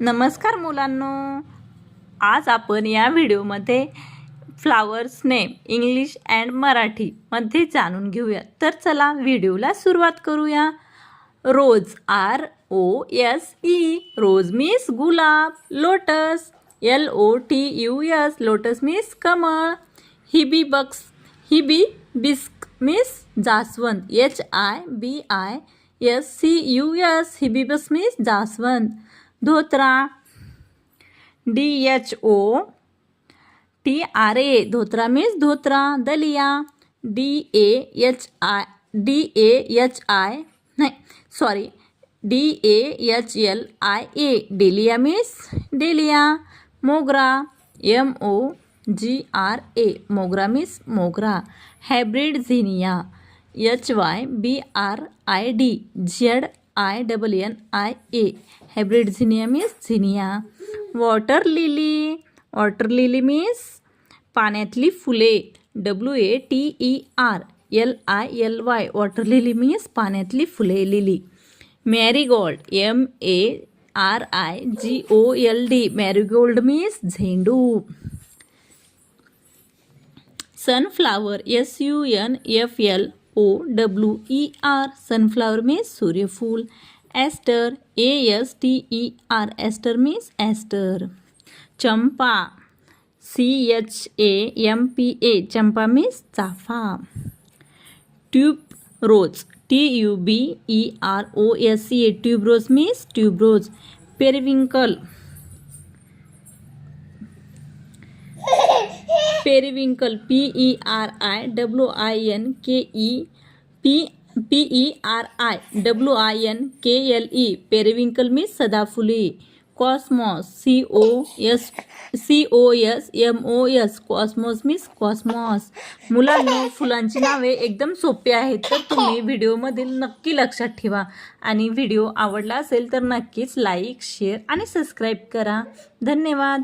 नमस्कार मुलांनो. आज आपण या व्हिडिओमध्ये फ्लावर्स नेम इंग्लिश अँड मराठीमध्ये जाणून घेऊया. तर चला व्हिडिओला सुरुवात करूया. Rose R O S E rose means गुलाब lotus L O T U S lotus means कमळ hibiscus hibiscus means जास्वंत H I B I S C U S hibiscus means जास्वंत dhotra D H O T R A dhotra means धोत्रा, dahlia D A H I D A H I नाही sorry D A H L I A dahlia means dahlia मोगरा M O G R A मोगरा means मोगरा hybrid zinnia H Y B R I D Z I double N I A hybrid zinnia means zinnia water lily water lily means पाण्यातली फुले W A T E R L I L Y water lily means पाण्यातली फुले lily marigold M A R I G O L D marigold means झेंडू sunflower S U N F L O W E R sunflower means सूर्यफूल aster A S T E R aster means aster champa C H A M P A champa means चाफा tuberose T U B E R O S C A tuberose means tuberose periwinkle periwinkle P E R I W I N K E P P E R I W I N K L E periwinkle मी सदाफुली cosmos C O S C O S M O S cosmos means cosmos. मुलांना फुलांची नावे एकदम सोपी आहेत तर तुम्ही व्हिडिओमधील नक्की लक्षात ठेवा. आणि व्हिडिओ आवडला असेल तर नक्कीच लाईक शेअर आणि सबस्क्राईब करा. धन्यवाद.